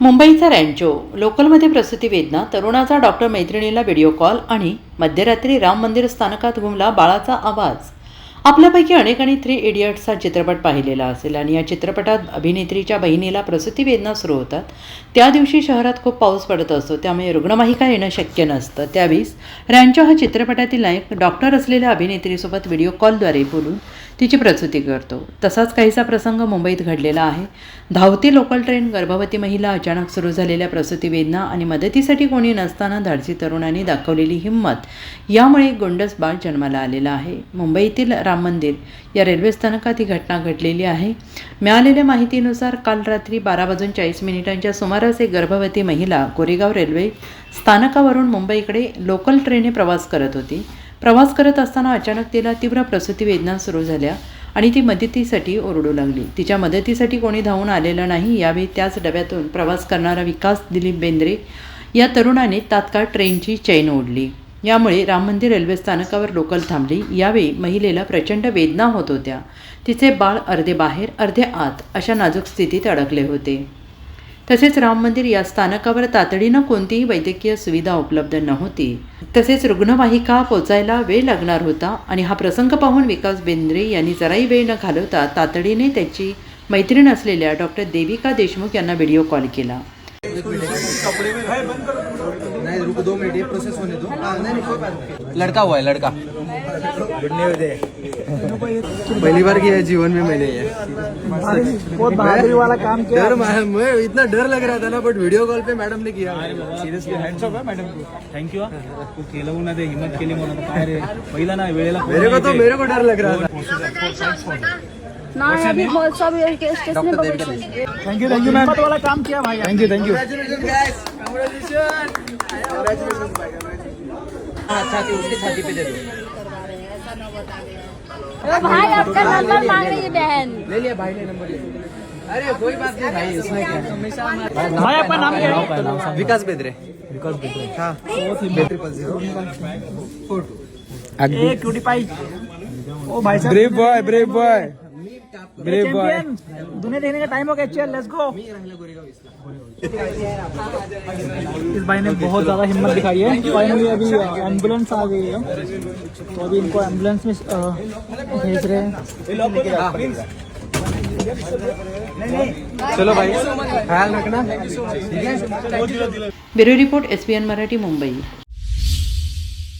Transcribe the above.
मुंबईचा रँचो. लोकलमध्ये प्रसूती वेदना तरुणाचा डॉक्टर मैत्रिणीला व्हिडिओ कॉल आणि मध्यरात्री राम मंदिर स्थानकात घुमला बाळाचा आवाज. आपल्यापैकी अनेकांनी थ्री इडियट्स हा चित्रपट पाहिलेला असेल आणि या चित्रपटात अभिनेत्रीच्या बहिणीला प्रसूती वेदना सुरू होतात. त्या दिवशी शहरात खूप पाऊस पडत असतो त्यामुळे रुग्णवाहिका येणं शक्य नसतं. त्यावेळीस रँचो हा चित्रपटातील नायक डॉक्टर असलेल्या अभिनेत्रीसोबत व्हिडिओ कॉलद्वारे बोलून तिची प्रसूती करतो. तसाच काहीसा प्रसंग मुंबईत घडलेला आहे. धावती लोकल ट्रेन गर्भवती महिला अचानक सुरू झालेल्या प्रसूती वेदना आणि मदतीसाठी कोणी नसताना धाडसी तरुणांनी दाखवलेली हिंमत यामुळे गोंडस बाळ जन्माला आलेला आहे. मुंबईतील राम मंदिर. या रेल्वे स्थानकात ही घटना घडलेली आहे. मिळालेल्या माहितीनुसार काल रात्री बारा वाजून चाळीस मिनिटांच्या सुमारास एक गर्भवती महिला कोरेगाव रेल्वे स्थानकावरून मुंबईकडे लोकल ट्रेनने प्रवास करत होती. प्रवास करत असताना अचानक तिला तीव्र प्रसूती वेदना सुरू झाल्या आणि ती मदतीसाठी ओरडू लागली. तिच्या मदतीसाठी कोणी धावून आलेलं नाही यावेळी त्याच डब्यातून प्रवास करणारा विकास दिलीप बेंद्रे या तरुणाने तात्काळ ट्रेनची चैन ओढली. यामुळे राम मंदिर रेल्वे स्थानकावर लोकल थांबली. यावेळी महिलेला प्रचंड वेदना होत होत्या. तिचे बाळ अर्धे बाहेर अर्धे आत अशा नाजूक स्थितीत अडकले होते. तसेच राम मंदिर या स्थानकावर तातडीनं कोणतीही वैद्यकीय सुविधा उपलब्ध नव्हती. तसेच रुग्णवाहिका पोचायला वेळ लागणार होता आणि हा प्रसंग पाहून विकास बेंद्रे यांनी जराही वेळ न घालवता तातडीने त्याची मैत्रीण असलेल्या डॉक्टर देविका देशमुख यांना व्हिडिओ कॉल केला. नहीं रुको दो मिनट ये प्रोसेस होने दो। हाँ, नहीं नहीं कोई बात नहीं। लड़का हुआ है लड़का। पहली बार किया है जीवन में मैंने ये। बहुत बहादुरी वाला काम किया। डर मैं मैं इतना डर लग रहा था ना बट वीडियो कॉल पे मैडम ने किया। सिरियसली हँड्स ऑफ़ आहे मॅडम थँक्यू तू केलं ना ते म्हणून काय रे? पहिला ना वेळेला मेरे को तो मेरे को डर लग रहा था। नाही अभी बहुत सब में बघितलं थँक्यू थँक्यू मॅम वाला काम किया भाई। थँक्यू थँक्यू छाती पे दे दो भाई आपका नंबर मांग रही है बहन। ले लिया भाई ने नंबर ले लिया। अरे कोई बात नहीं भाई इसमें क्या भाई आपका नाम क्या है? विकास बेदरे। विकास बिद्रे। हाँ। Triple zero. Four two. A cutie pie. ओ भाई साहब। Brave boy brave boy brave boy दुनिया देखने का टाइम हो गया चल लेट्स गो इस भाई ने बहुत ज़्यादा हिम्मत दिखाई है। फाइनली अभी एंबुलेंस आ गई है। तो अभी इनको एंबुलेंस में भेज रहे हैं। चलो भाई ख्याल रखना। ठीक है bureau report S Marathi Mumbai.